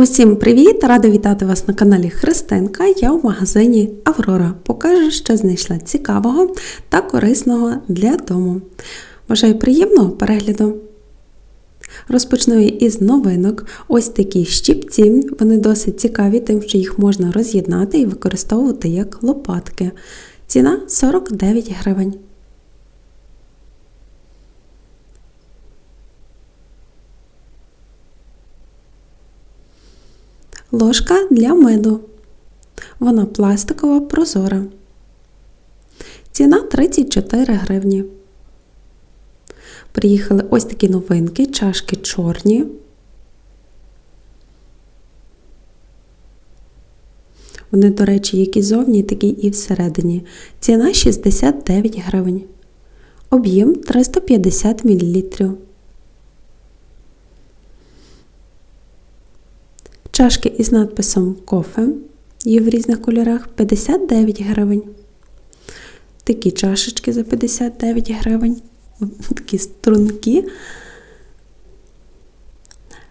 Усім привіт! Рада вітати вас на каналі Христинка. Я в магазині Аврора. Покажу, що знайшла цікавого та корисного для дому. Бажаю приємного перегляду! Розпочну із новинок. Ось такі щіпці. Вони досить цікаві, тим, що їх можна роз'єднати і використовувати як лопатки. Ціна 49 гривень. Ложка для меду. Вона пластикова прозора. Ціна 34 гривні. Приїхали ось такі новинки, чашки чорні. Вони, до речі, як і зовні, такі і всередині. Ціна 69 гривень. Об'єм 350 мл. Чашки із надписом кофе є в різних кольорах 59 гривень. Такі чашечки за 59 гривень. Такі струнки.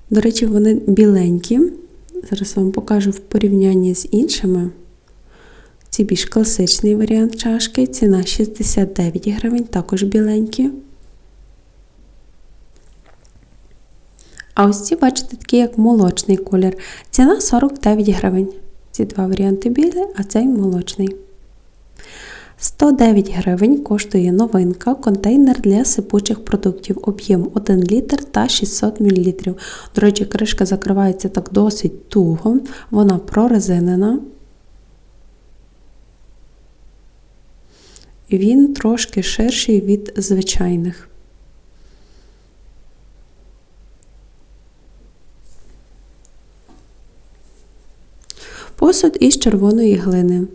До речі, вони біленькі. Зараз вам покажу в порівнянні з іншими. Ці більш класичний варіант чашки. Ціна 69 гривень, також біленькі. А ось ці, бачите, такі як молочний колір. Ціна 49 гривень. Ці два варіанти білі, а цей молочний. 109 гривень коштує новинка, контейнер для сипучих продуктів. Об'єм 1 літр та 600 мл. До речі, кришка закривається так досить туго, вона прорезинена. Він трошки ширший від звичайних. Посуд із червоної глини.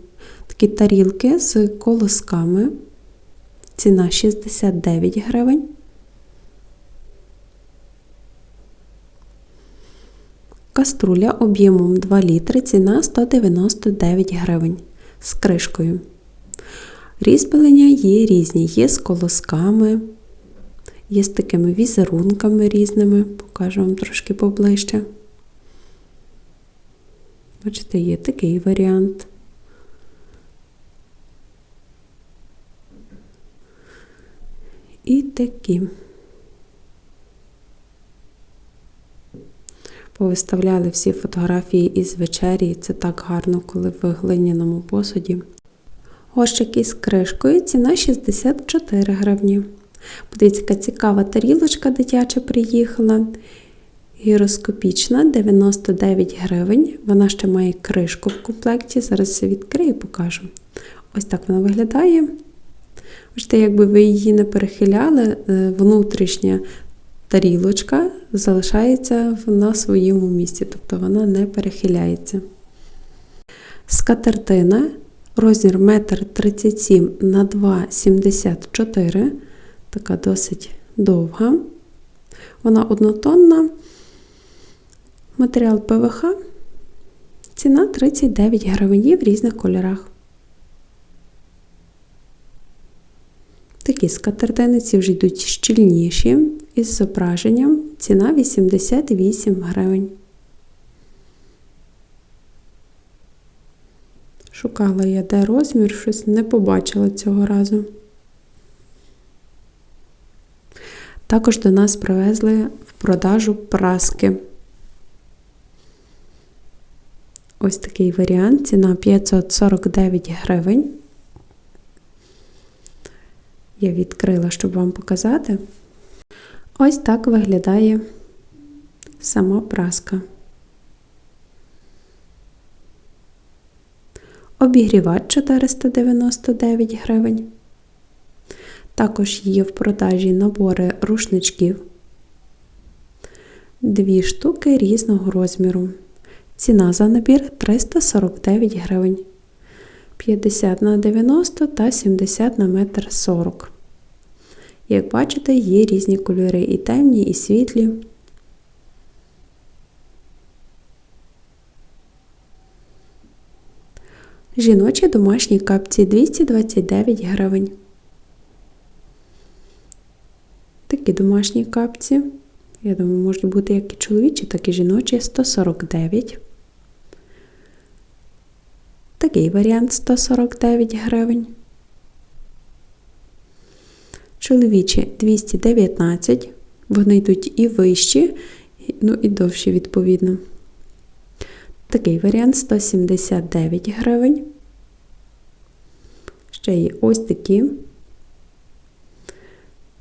Такі тарілки з колосками. Ціна 69 гривень. Каструля об'ємом 2 літри, ціна 199 гривень з кришкою. Різьблення є різні, є з колосками, є з такими візерунками різними, покажу вам трошки поближче. Бачите, є такий варіант. І такі. Повиставляли всі фотографії із вечері, це так гарно, коли в глиняному посуді. Горщик із кришкою, ціна 64 гривні. Подивіться, яка цікава тарілочка дитяча приїхала. Гіроскопічна 99 гривень. Вона ще має кришку в комплекті. Зараз відкрию і покажу. Ось так вона виглядає. Бачите, якби ви її не перехиляли, внутрішня тарілочка залишається на своєму місці, тобто вона не перехиляється. Скатертина розмір 1,37 на 2,74 така досить довга. Вона однотонна. Матеріал ПВХ. Ціна 39 гривень в різних кольорах. Такі скатертиниці вже йдуть щільніші із зображенням. Ціна 88 гривень. Шукала я де розмір, щось не побачила цього разу. Також до нас привезли в продажу праски. Ось такий варіант, ціна 549 гривень. Я відкрила, щоб вам показати. Ось так виглядає сама праска. Обігрівач 499 гривень. Також є в продажі набори рушничків. Дві штуки різного розміру. Ціна за набір 349 гривень. 50 на 90 та 70 на 1,40 м. Як бачите, є різні кольори і темні, і світлі. Жіночі домашні капці 229 гривень. Такі домашні капці Я думаю, можуть бути як і чоловічі, так і жіночі 149. Такий варіант 149 гривень. Чоловічі 219. Вони йдуть і вищі, ну і довші, відповідно. Такий варіант 179 гривень. Ще є ось такі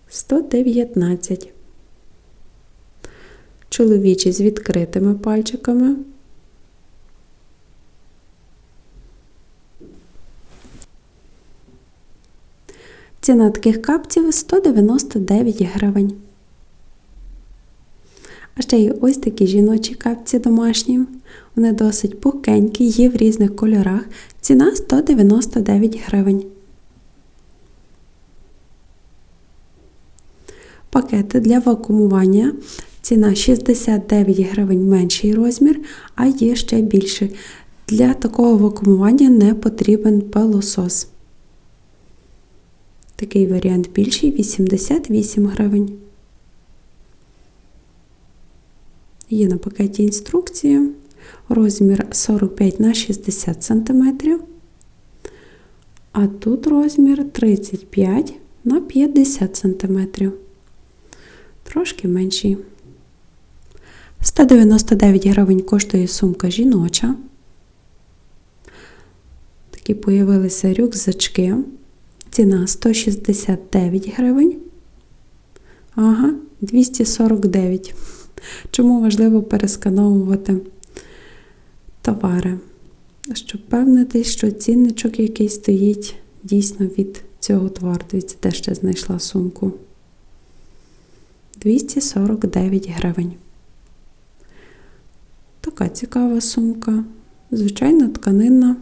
119. Чоловічі з відкритими пальчиками. Ціна таких капців 199 гривень. А ще є ось такі жіночі капці домашні. Вони досить пухенькі, є в різних кольорах. Ціна 199 гривень. Пакети для вакуумування. Ціна 69 гривень менший розмір, а є ще більший. Для такого вакуумування не потрібен пилосос. Такий варіант більший 88 гривень. Є на пакеті інструкція. Розмір 45 на 60 см. А тут розмір 35 на 50 см. Трошки менший. 199 гривень коштує сумка жіноча. Такі появилися рюкзачки. Ціна 169 гривень. Ага, 249. Чому важливо перескановувати товари? Щоб впевнитись, що цінничок, який стоїть, дійсно від цього товару. Дивіться, де ще знайшла сумку. 249 гривень. Така цікава сумка. Звичайна тканинна.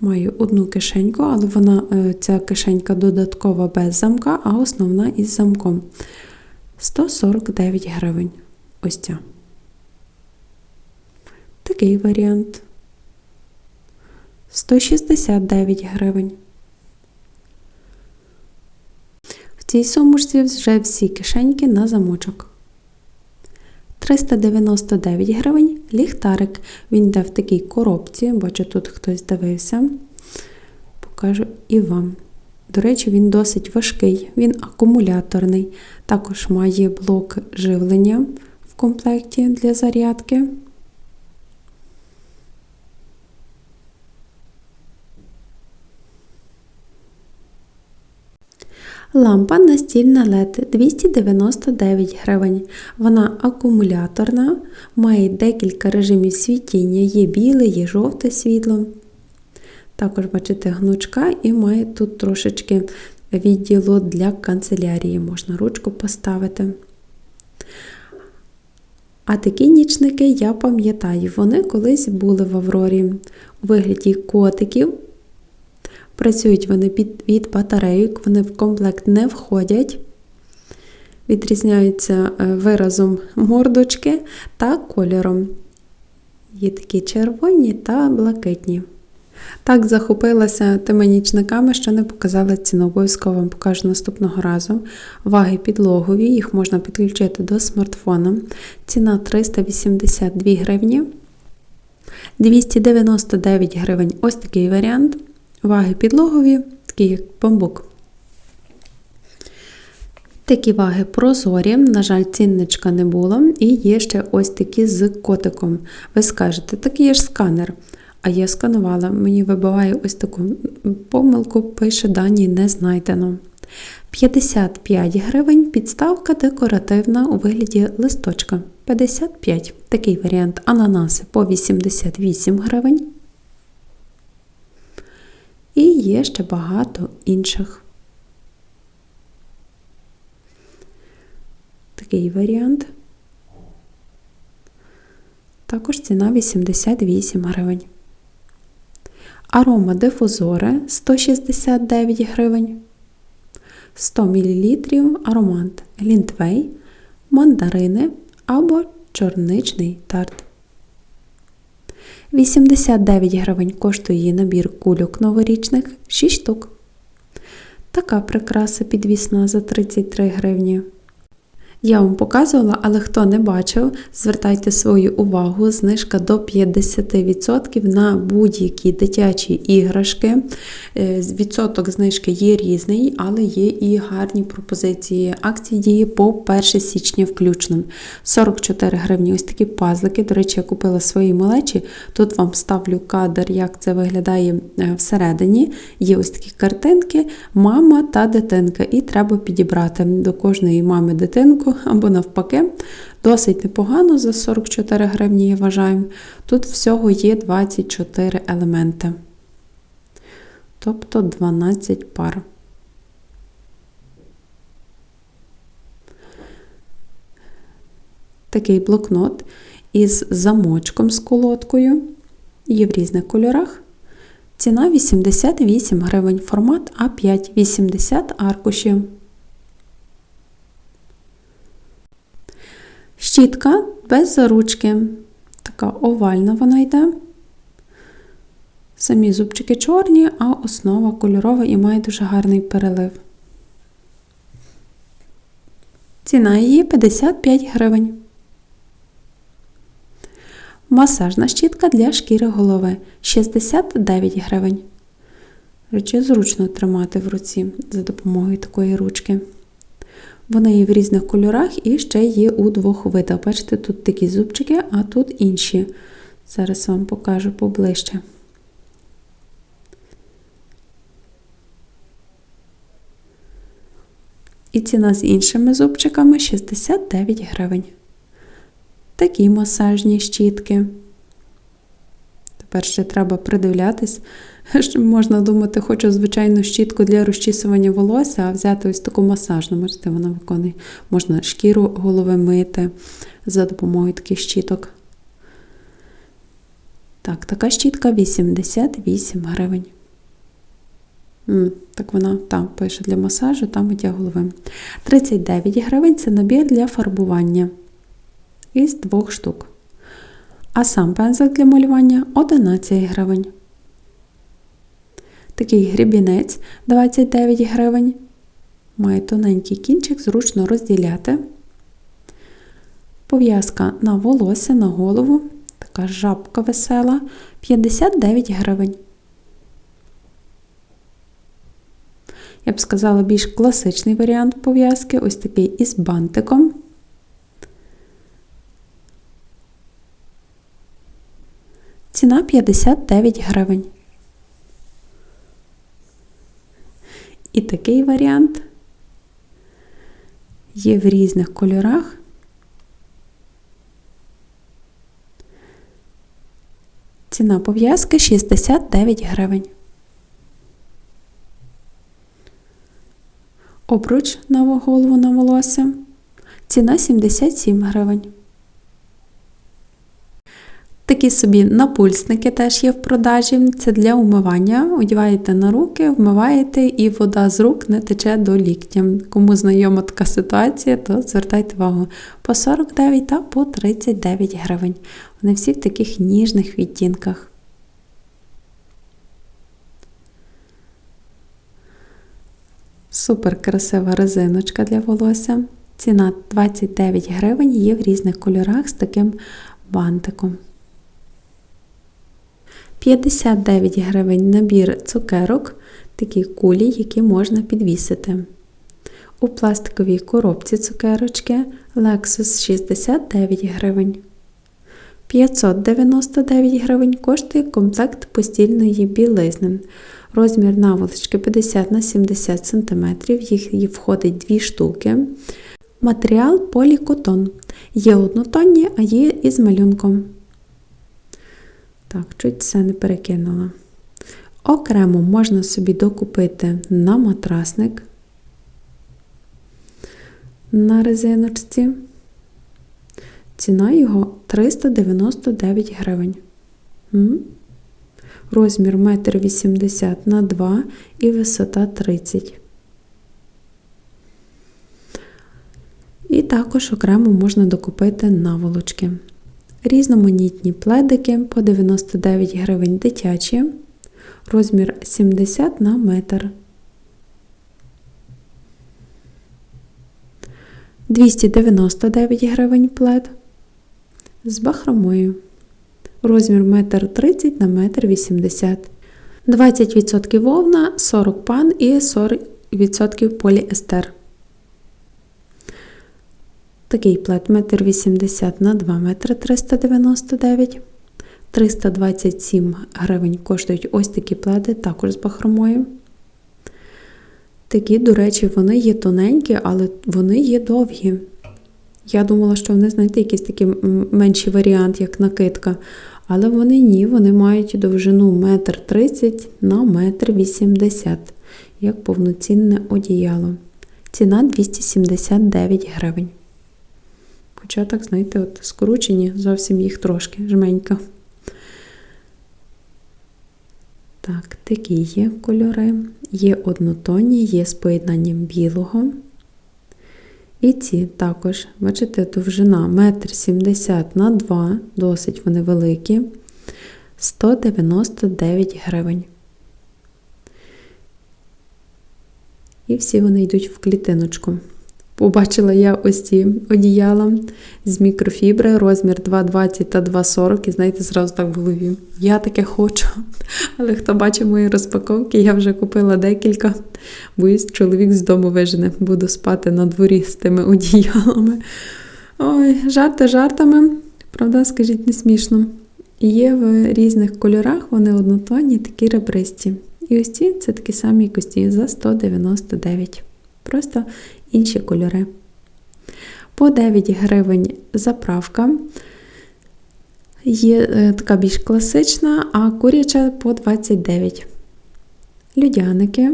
Маю одну кишеньку, але вона, е, ця кишенька додаткова без замка, а основна із замком. 149 гривень. Ось ця. Такий варіант. 169 гривень. В цій сумушці вже всі кишеньки на замочок. 399 гривень ліхтарик. Він йде в такій коробці, бачу, тут хтось дивився. Покажу і вам. До речі, він досить важкий, він акумуляторний. Також має блок живлення в комплекті для зарядки. Лампа настільна LED 299 гривень. Вона акумуляторна, має декілька режимів світіння, є біле, є жовте світло. Також, бачите, гнучка і має тут трошечки відділу для канцелярії, можна ручку поставити. А такі нічники я пам'ятаю, вони колись були в Аврорі у вигляді котиків. Працюють вони під, від батарейок, вони в комплект не входять, відрізняються е, виразом мордочки та кольором. Є такі червоні та блакитні. Так захопилася тими нічниками, що не показала ціну. Обов'язково вам покажу наступного разу. Ваги підлогові, їх можна підключити до смартфона. Ціна 382 гривні. 299 гривень ось такий варіант. Ваги підлогові, такий як бамбук. Такі ваги прозорі, на жаль, цінничка не було. І є ще ось такі з котиком. Ви скажете, такий є ж сканер. А я сканувала, мені вибиває ось таку помилку, пише дані не знайдено. 55 гривень підставка декоративна у вигляді листочка. 55 такий варіант ананаси по 88 гривень. І є ще багато інших. Такий варіант. Також ціна 88 гривень. Арома дифузори 169 гривень. 100 мл аромат глінтвей, мандарини або чорничний тарт. 89 гривень коштує її набір кульок новорічних 6 штук. Така прикраса підвісна за 33 гривні. Я вам показувала, але хто не бачив, звертайте свою увагу, знижка до 50% на будь-які дитячі іграшки. Е, Відсоток знижки є різний, але є і гарні пропозиції. Акції дії по 1 січня включно. 44 гривні. Ось такі пазлики. До речі, я купила свої малечі. Тут вам ставлю кадр, як це виглядає е, всередині. Є ось такі картинки, мама та дитинка. І треба підібрати до кожної мами дитинку або навпаки. Досить непогано за 44 гривні, я вважаю. Тут всього є 24 елементи. Тобто 12 пар. Такий блокнот із замочком з колодкою. Є в різних кольорах. Ціна 88 гривень, формат А5, 80 аркушів. Щітка без заручки. Така овальна вона йде. Самі зубчики чорні, а основа кольорова і має дуже гарний перелив. Ціна її 55 гривень. Масажна щітка для шкіри голови 69 гривень. Речі зручно тримати в руці за допомогою такої ручки. Вони є в різних кольорах і ще є у двох видах. Бачите, тут такі зубчики, а тут інші. Зараз вам покажу поближче. І ціна з іншими зубчиками 69 гривень. Такі масажні щітки. Тепер ще треба придивлятись, що можна думати, хочу звичайну щітку для розчісування волосся, а взяти ось таку масажну. Бачите, вона виконує. Можна шкіру голови мити за допомогою таких щіток. Так, така щітка 88 гривень. Так вона там пише для масажу, там миття голови. 39 гривень це набір для фарбування із двох штук. А сам пензик для малювання 11 гривень. Такий грібінець 29 гривень. Має тоненький кінчик, зручно розділяти. Пов'язка на волосся, на голову. Така жабка весела 59 гривень. Я б сказала, більш класичний варіант пов'язки, ось такий із бантиком. Ціна 59 гривень. І такий варіант є в різних кольорах. Ціна пов'язки 69 гривень. Обруч на голову на волосся. Ціна 77 гривень. Такі собі напульсники теж є в продажі. Це для умивання. Одіваєте на руки, вмиваєте, і вода з рук не тече до ліктя. Кому знайома така ситуація, то звертайте увагу по 49 та по 39 гривень. Вони всі в таких ніжних відтінках. Супер красива резиночка для волосся. Ціна 29 гривень, є в різних кольорах з таким бантиком. 59 гривень набір цукерок, такі кулі, які можна підвісити. У пластиковій коробці цукерочки Lexus 69 гривень. 599 гривень коштує комплект постільної білизни. Розмір наволочки 50 на 70 см, їх входить 2 штуки. Матеріал полікотон. Є однотонні, а є із малюнком. Так, чуть все не перекинула. Окремо можна собі докупити на матрасник на резиночці. Ціна його 399 гривень. Розмір 1,80 м на 2 і висота 30 І також окремо можна докупити наволочки. Різноманітні пледики по 99 гривень дитячі, розмір 70 на метр. 299 гривень плед з бахромою. Розмір 1,30 на 1,80 м. 20% вовна, 40 пан і 40% поліестер. Такий плед 1,80 м на 2 метри 399 327 гривень коштують ось такі пледи, також з бахромою. Такі, до речі, вони є тоненькі, але вони є довгі. Я думала, що вони, знаєте, якийсь такий менший варіант, як накидка. Але вони ні, вони мають довжину 1,30 м на 1,80 м, як повноцінне одіяло. Ціна 279 гривень. Хоча, так, знаєте, от скручені, зовсім їх трошки жменька. Так, такі є кольори. Є однотонні, є з поєднанням білого. І ці також, бачите, довжина 1,70 м на 2 досить вони великі, 199 гривень. І всі вони йдуть в клітиночку. Побачила я ось ці одіяла з мікрофібри, розмір 2,20 та 2,40. І знаєте, зразу так в голові. Я таке хочу. Але хто бачив мої розпаковки, я вже купила декілька. Боюсь, чоловік з дому вижене. Буду спати на дворі з тими одіялами. Ой, жарти жартами. Правда, скажіть, не смішно. Є в різних кольорах, вони однотонні, такі ребристі. І ось ці це такі самі кості за 199. Просто інші кольори. По 9 гривень заправка. Є е, така більш класична, а куряча по 29. Людяники.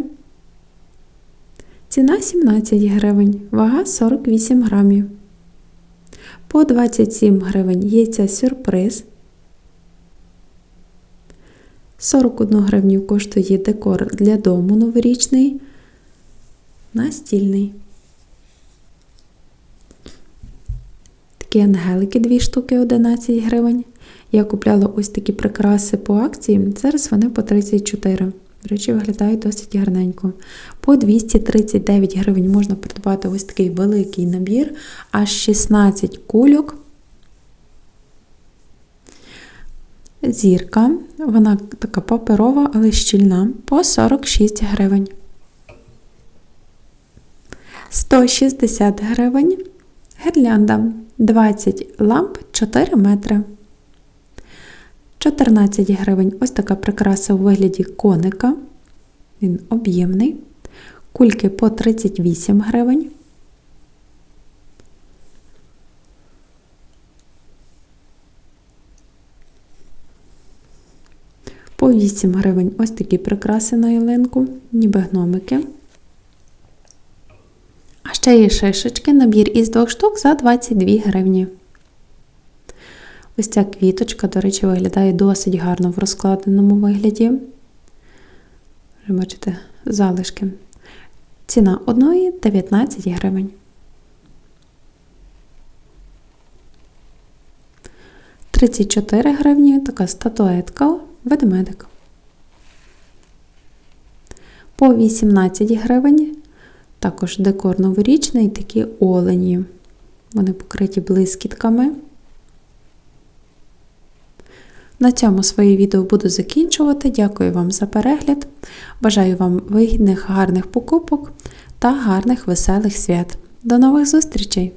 Ціна 17 гривень, вага 48 грамів. По 27 гривень яйця сюрприз. 41 гривню коштує декор для дому новорічний, настільний. Такі ангелики 2 штуки 11 гривень. Я купляла ось такі прикраси по акції. Зараз вони по 34. До речі, виглядають досить гарненько. По 239 гривень можна придбати ось такий великий набір, аж 16 кульок. Зірка, вона така паперова, але щільна, по 46 гривень. 160 гривень. Гірлянда 20 ламп 4 метри. 14 гривень. Ось така прикраса у вигляді коника. Він об'ємний. Кульки по 38 гривень. По 8 гривень ось такі прикраси на ялинку, ніби гномики. Ще є шишечки, набір із двох штук за 22 гривні. Ось ця квіточка, до речі, виглядає досить гарно в розкладеному вигляді. Вже бачите, залишки. Ціна одної 19 гривень. Тридцять чотири гривні така статуетка, ведмедик. По 18 гривень. Також декор новорічний, такі олені. Вони покриті блискітками. На цьому своє відео буду закінчувати. Дякую вам за перегляд. Бажаю вам вигідних, гарних покупок та гарних веселих свят. До нових зустрічей!